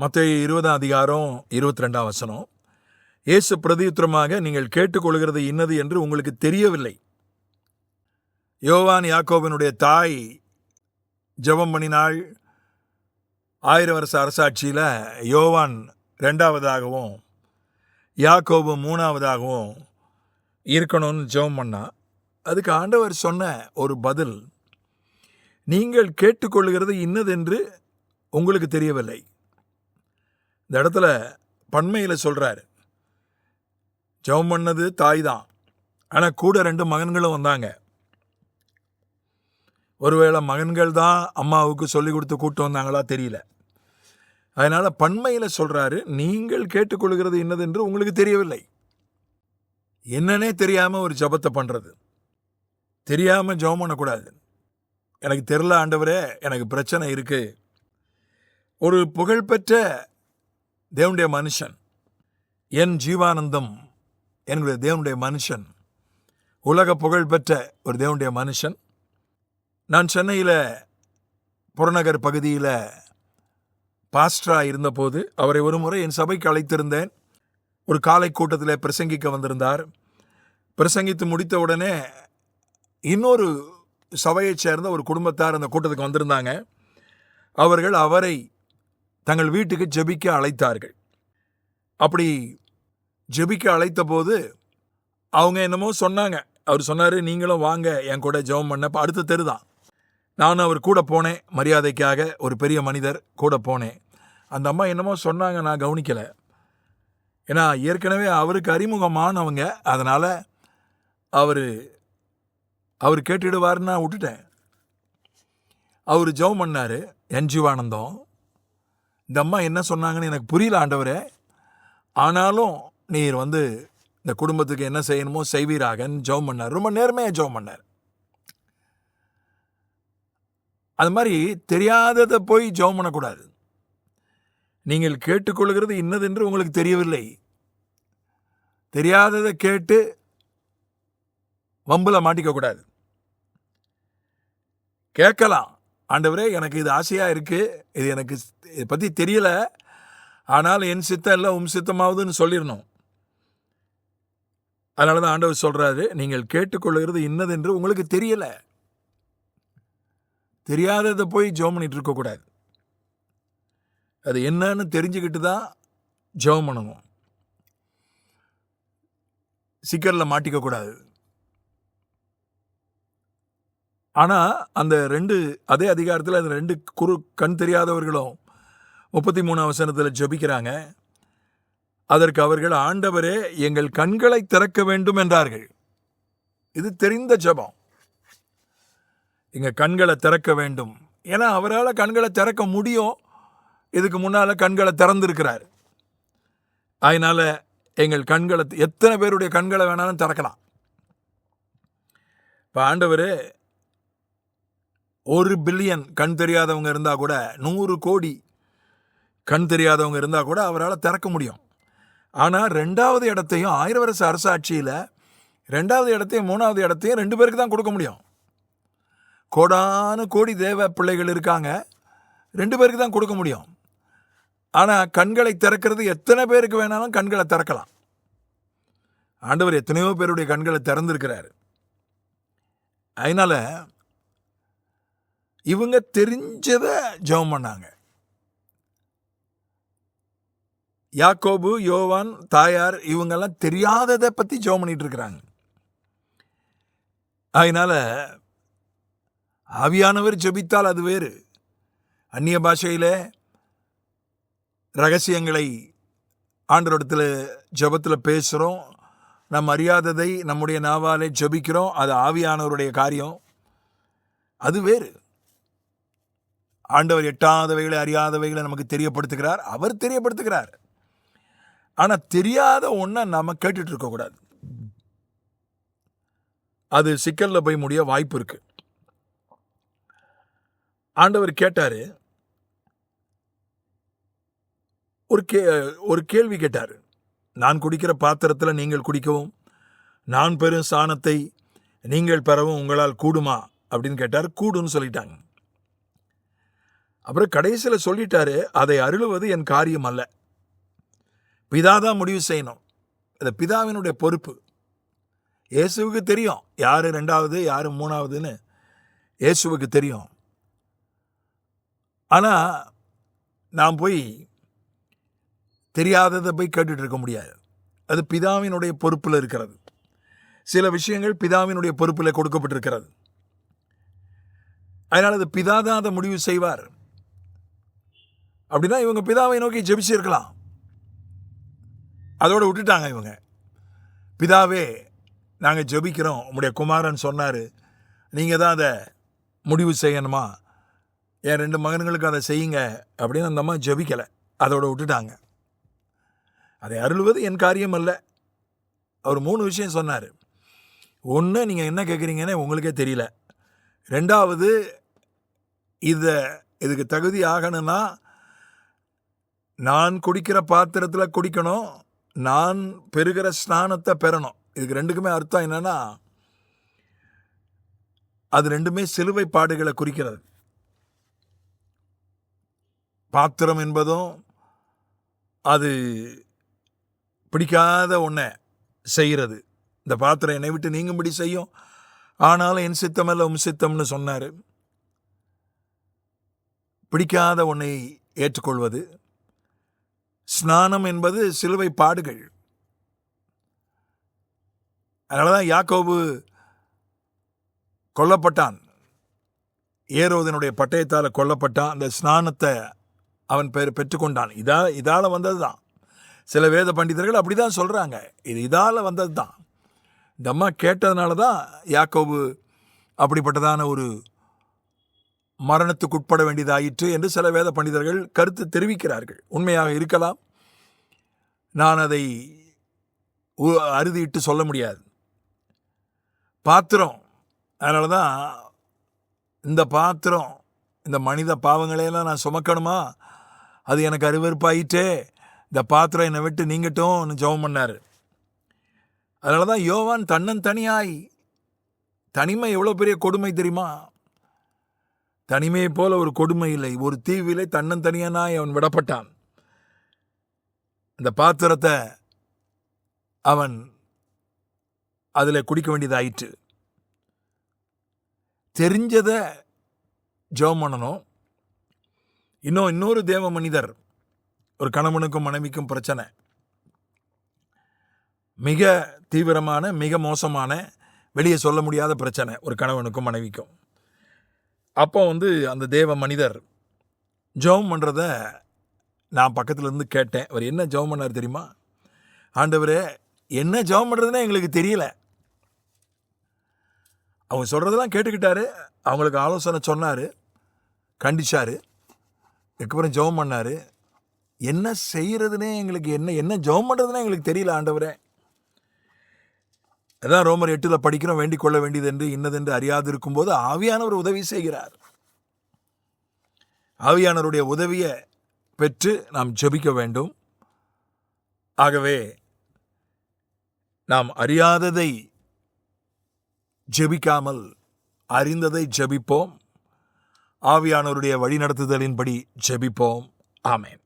மத்திய இருபதாம் அதிகாரம் இருபத்தி ரெண்டாம் வசனம். இயேசு பிரதியுத்திரமாக நீங்கள் கேட்டுக்கொள்கிறது இன்னது என்று உங்களுக்கு தெரியவில்லை. யோவான் யாக்கோவினுடைய தாய் ஜெபம் பண்ணினாள். ஆயிரம் வருஷ அரசாட்சியில் யோவான் ரெண்டாவதாகவும் யாக்கோபு மூணாவதாகவும் இருக்கணும்னு ஜெபம் பண்ணா. அதுக்கு ஆண்டவர் சொன்ன ஒரு பதில் நீங்கள் கேட்டுக்கொள்கிறது இன்னதென்று உங்களுக்கு தெரியவில்லை. இந்த இடத்துல பன்மையில் சொல்கிறார் ஜெபம் பண்ணது தாய் தான் ஆனால் கூட ரெண்டு மகன்களும் வந்தாங்க. ஒருவேளை மகன்கள் தான் அம்மாவுக்கு சொல்லி கொடுத்து கூட்டு வந்தாங்களா தெரியல. அதனால் பன்மையில் சொல்கிறாரு நீங்கள் கேட்டுக்கொள்கிறது இன்னதென்று உங்களுக்கு தெரியவில்லை. என்னன்னே தெரியாமல் ஒரு ஜபத்தை பண்ணுறது தெரியாமல் ஜெபம் பண்ணக்கூடாது. எனக்கு தெரில ஆண்டவரே எனக்கு பிரச்சனை இருக்குது ஒரு புகழ்பெற்ற தேவனுடைய மனுஷன். என் ஜீவானந்தம் என்கிற தேவனுடைய மனுஷன். உலக புகழ்பெற்ற ஒரு தேவனுடைய மனுஷன். நான் சென்னையில் புறநகர் பகுதியில் பாஸ்டராக இருந்தபோது அவரை ஒரு முறை என் சபைக்கு அழைத்திருந்தேன். ஒரு காலை கூட்டத்தில் பிரசங்கிக்க வந்திருந்தார். பிரசங்கித்து முடித்த உடனே இன்னொரு சபையைச் சேர்ந்த ஒரு குடும்பத்தார் அந்த கூட்டத்துக்கு வந்திருந்தாங்க. அவர்கள் அவரை தங்கள் வீட்டுக்கு ஜெபிக்க அழைத்தார்கள். அப்படி ஜெபிக்க அழைத்த போது அவங்க என்னமோ சொன்னாங்க. அவர் சொன்னார் நீங்களும் வாங்க என் கூட ஜெபம் பண்ண. இப்போ அடுத்த தெரு தான். நானும் அவர் கூட போனேன். மரியாதைக்காக ஒரு பெரிய மனிதர் கூட போனேன். அந்த அம்மா என்னமோ சொன்னாங்க நான் கவனிக்கலை. ஏன்னா ஏற்கனவே அவருக்கு அறிமுகமானவங்க. அதனால் அவர் அவர் கேட்டுடுவார்னு நான் விட்டுட்டேன். அவர் ஜெபம் பண்ணார். என் ஜீவானந்தம். இந்த அம்மா என்ன சொன்னாங்கன்னு எனக்கு புரியல ஆண்டவரே. ஆனாலும் நீர் வந்து இந்த குடும்பத்துக்கு என்ன செய்யணுமோ செய்வீராகன்னு ஜெபம் பண்ணார். ரொம்ப நேர்மையாக ஜெபம் பண்ணார். அது மாதிரி தெரியாததை போய் ஜெபம் பண்ணக்கூடாது. நீங்கள் கேட்டுக்கொள்கிறது இன்னதென்று உங்களுக்கு தெரியவில்லை. தெரியாததை கேட்டு வம்புல மாட்டிக்கக்கூடாது. கேட்கலாம். ஆண்டவரே எனக்கு இது ஆசையாக இருக்குது இது எனக்கு இதை பற்றி தெரியல. ஆனால் என் சித்தம் இல்லை உம் சித்தமாவதுன்னு சொல்லிடணும். அதனால தான் ஆண்டவர் சொல்கிறாரு நீங்கள் கேட்டுக்கொள்கிறது இன்னதென்று உங்களுக்கு தெரியலை. தெரியாததை போய் ஜெபம் பண்ணிட்டு இருக்கக்கூடாது அது என்னன்னு தெரிஞ்சுக்கிட்டு தான் ஜெபம் பண்ணணும். சிக்கரில் மாட்டிக்கக்கூடாது ஆனால் அந்த ரெண்டு அதே அதிகாரத்தில் அந்த ரெண்டு குறு கண் தெரியாதவர்களும் முப்பத்தி மூணு அவசரத்தில் ஜெபிக்கிறாங்க. அதற்கு அவர்கள் ஆண்டவரே எங்கள் கண்களை திறக்க வேண்டும் என்றார்கள். இது தெரிந்த ஜெபம். எங்கள் கண்களை திறக்க வேண்டும். ஏன்னா அவரால் கண்களை திறக்க முடியும். இதுக்கு முன்னால் கண்களை திறந்திருக்கிறார். அதனால் எங்கள் கண்களை எத்தனை பேருடைய கண்களை வேணாலும் திறக்கலாம். இப்போ ஆண்டவர் ஒரு பில்லியன் கண் தெரியாதவங்க இருந்தால் கூட நூறு கோடி கண் தெரியாதவங்க இருந்தால் கூட அவரால் திறக்க முடியும். ஆனால் ரெண்டாவது இடத்தையும் ஆயிரம் வருஷ அரசாட்சியில் ரெண்டாவது இடத்தையும் மூணாவது இடத்தையும் ரெண்டு பேருக்கு தான் கொடுக்க முடியும். கோடானு கோடி தேவ பிள்ளைகள் இருக்காங்க ரெண்டு பேருக்கு தான் கொடுக்க முடியும். ஆனால் கண்களை திறக்கிறது எத்தனை பேருக்கு வேணாலும் கண்களை திறக்கலாம். ஆண்டவர் எத்தனையோ பேருடைய கண்களை திறந்திருக்கிறார். அதனால் இவங்க தெரிஞ்சதை ஜெபம் பண்ணாங்க. யாக்கோபு யோவான் தாயார் இவங்கெல்லாம் தெரியாததை பற்றி ஜெபம் பண்ணிட்டு இருக்கிறாங்க. அதனால ஆவியானவர் ஜெபித்தால் அது வேறு. அந்நிய பாஷையில் ரகசியங்களை ஆண்டரோடத்தில் ஜெபத்தில் பேசுகிறோம் நம் அறியாததை நம்முடைய நாவாலே ஜெபிக்கிறோம். அது ஆவியானவருடைய காரியம். அது வேறு. ஆண்டவர் எட்டாதவைகளை அறியாதவைகளை நமக்கு தெரியப்படுத்துகிறார். அவர் தெரியப்படுத்துகிறார். ஆனால் தெரியாத ஒன்றை நம்ம கேட்டுட்டு இருக்கக்கூடாது அது சிக்கலில் போய் முடிய வாய்ப்பு இருக்கு. ஆண்டவர் கேட்டார். ஒரு கே ஒரு கேள்வி கேட்டார். நான் குடிக்கிற பாத்திரத்தில் நீங்கள் குடிக்கவும் நான் பெறும் சாணத்தை நீங்கள் பெறவும் உங்களால் கூடுமா? அப்படின்னு கேட்டார். கூடுன்னு சொல்லிட்டாங்க. அப்புறம் கடைசியில் சொல்லிட்டாரு அதை அருளுவது என் காரியம் அல்ல. பிதா தான் முடிவு செய்யணும். அது பிதாவினுடைய பொறுப்பு. இயேசுவுக்கு தெரியும் யார் ரெண்டாவது யார் மூணாவதுன்னு. இயேசுவுக்கு தெரியும். ஆனால் நான் போய் தெரியாததை போய் கேட்டுட்டு இருக்க முடியாது. அது பிதாவினுடைய பொறுப்பில் இருக்கிறது. சில விஷயங்கள் பிதாவினுடைய பொறுப்பில் கொடுக்கப்பட்டிருக்கிறது. அதனால் அது பிதா தான் அதை முடிவு செய்வார். அப்படின்னா இவங்க பிதாவை நோக்கி ஜெபிச்சிருக்கலாம். அதோடு விட்டுட்டாங்க இவங்க. பிதாவே நாங்கள் ஜெபிக்கிறோம். உங்களுடைய குமாரன் சொன்னார் நீங்கள் தான் அதை முடிவு செய்யணுமா? என் ரெண்டு மகன்களுக்கு அதை செய்யுங்க. அப்படின்னு அந்த அம்மா ஜெபிக்கலை. அதோடு விட்டுட்டாங்க. அதை அருள்வது என் காரியம் அல்ல. அவர் மூணு விஷயம் சொன்னார். ஒன்று நீங்கள் என்ன கேட்குறீங்கன்னு உங்களுக்கே தெரியல. ரெண்டாவது இதை இதுக்கு தகுதி ஆகணும்னா நான் குடிக்கிற பாத்திரத்தில் குடிக்கணும் நான் பெறுகிற ஸ்நானத்தை பெறணும். இதுக்கு ரெண்டுக்குமே அர்த்தம் என்னன்னா அது ரெண்டுமே சிலுவை பாடுகளை குறிக்கிறது. பாத்திரம் என்பதும் அது பிடிக்காத ஒன்றை செய்கிறது. இந்த பாத்திரம் என்னை விட்டு நீங்கும்படி செய்யும். ஆனாலும் என் சித்தம் அல்ல உம் சித்தம்னு சொன்னார். பிடிக்காத ஒன்றை ஏற்றுக்கொள்வது. ஸ்நானம் என்பது சிலுவை பாடுகள். அதனால தான் யாக்கோபு கொல்லப்பட்டான். ஏரோதனுடைய பட்டயத்தால் கொல்லப்பட்டான். அந்த ஸ்நானத்தை அவன் பெயர் பெற்றுக்கொண்டான். இதா இதால் வந்தது தான் சில வேத பண்டிதர்கள் அப்படி தான் சொல்கிறாங்க இது இதால் வந்தது தான் இந்த அம்மா கேட்டதுனால தான் யாக்கோபு அப்படிப்பட்டதான ஒரு மரணத்துக்குட்பட வேண்டியதாயிற்று என்று சில வேத பண்டிதர்கள் கருத்து தெரிவிக்கிறார்கள். உண்மையாக இருக்கலாம். நான் அதை உ- அறுதியிட்டு சொல்ல முடியாது. பாத்திரம். அதனால தான் இந்த பாத்திரம் இந்த மனித பாவங்களையெல்லாம் நான் சுமக்கணுமா? அது எனக்கு அருவருப்பாயிட்டே இந்த பாத்திரம் என்னை விட்டு நீங்கட்டும்னு ஜெபம் பண்ணார். அதனால தான் யோவான் தன்னன் தனியாய் தனிமை எவ்வளோ பெரிய கொடுமை தெரியுமா? தனிமையை போல ஒரு கொடுமை இல்லை. ஒரு தீவிலே தன்னந்தனியனாய் அவன் விடப்பட்டான். அந்த பாத்திரத்தை அவன் அதில் குடிக்க வேண்டியதாயிற்று. தெரிஞ்சதை ஜெபம் பண்ணணும். இன்னும் இன்னொரு தேவ மனிதர் ஒரு கணவனுக்கும் மனைவிக்கும் பிரச்சனை. மிக தீவிரமான மிக மோசமான வெளியே சொல்ல முடியாத பிரச்சனை ஒரு கணவனுக்கும் மனைவிக்கும். அப்போ வந்து அந்த தேவ மனிதர் ஜெபம் பண்ணுறத நான் பக்கத்துலேருந்து கேட்டேன். அவர் என்ன ஜெபம் பண்ணார் தெரியுமா? ஆண்டவர் என்ன ஜெபம் பண்ணுறதுனே எங்களுக்கு தெரியல. அவங்க சொல்கிறதெல்லாம் கேட்டுக்கிட்டாரு. அவங்களுக்கு ஆலோசனை சொன்னார். கண்டிச்சார். அதுக்கப்புறம் ஜெபம் பண்ணார். என்ன செய்கிறதுனே எங்களுக்கு என்ன என்ன ஜெபம் பண்ணுறதுனே எங்களுக்கு தெரியல ஆண்டவரே. அதான் ரோமர் எட்டில் படிக்கிறோம் வேண்டிக் கொள்ள வேண்டியது என்று இன்னதென்று அறியாது இருக்கும்போது ஆவியானவர் உதவி செய்கிறார். ஆவியானவருடைய உதவியை பெற்று நாம் ஜெபிக்க வேண்டும். ஆகவே நாம் அறியாததை ஜெபிக்காமல் அறிந்ததை ஜெபிப்போம். ஆவியானவருடைய வழிநடத்துதலின்படி ஜெபிப்போம். ஆமேன்.